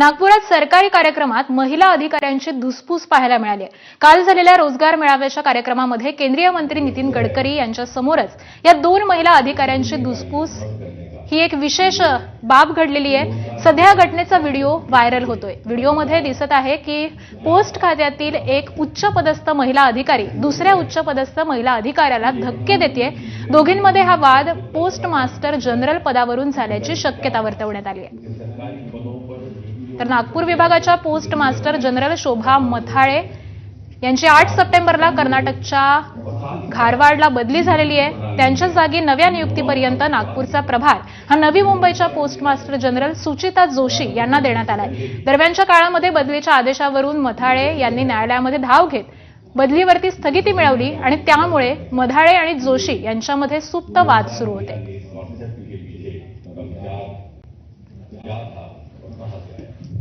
नागपुरात सरकारी कार्यक्रमात महिला अधिकाऱ्यांची धुसफूस पाहायला मिळाली आहे. काल झालेल्या रोजगार मेळाव्याच्या कार्यक्रमामध्ये केंद्रीय मंत्री नितीन गडकरी यांच्या समोरच या दोन महिला अधिकाऱ्यांची धुसफूस ही एक विशेष बाब घडलेली आहे. सध्या घटनेचा व्हिडिओ व्हायरल होतोय. व्हिडिओमध्ये दिसत आहे की पोस्ट खात्यातील एक उच्च पदस्थ महिला अधिकारी दुसऱ्या उच्च पदस्थ महिला अधिकाऱ्याला धक्के देते दोघींमध्ये हा वाद पोस्ट मास्टर जनरल पदावरून झाल्याची शक्यता वर्तवण्यात आली आहे. तर नागपूर विभागाच्या post master general Shobha Mathale यांची आठ सप्टेंबरला कर्नाटकच्या घारवाडला बदली झालेली आहे. त्यांच्या जागी नव्या नियुक्तीपर्यंत नागपूरचा प्रभार. हा नवी मुंबईच्या post master general Suchita Joshi यांना देण्यात आलाय. दरम्यानच्या काळामध्ये बदलीच्या आदेशावरून मथाळे यांनी न्यायालयामध्ये धाव घेत बदलीवरती स्थगिती मिळवली आणि त्यामुळे मधाळे आणि जोशी यांच्यामध्ये सुप्त वाद सुरू होते.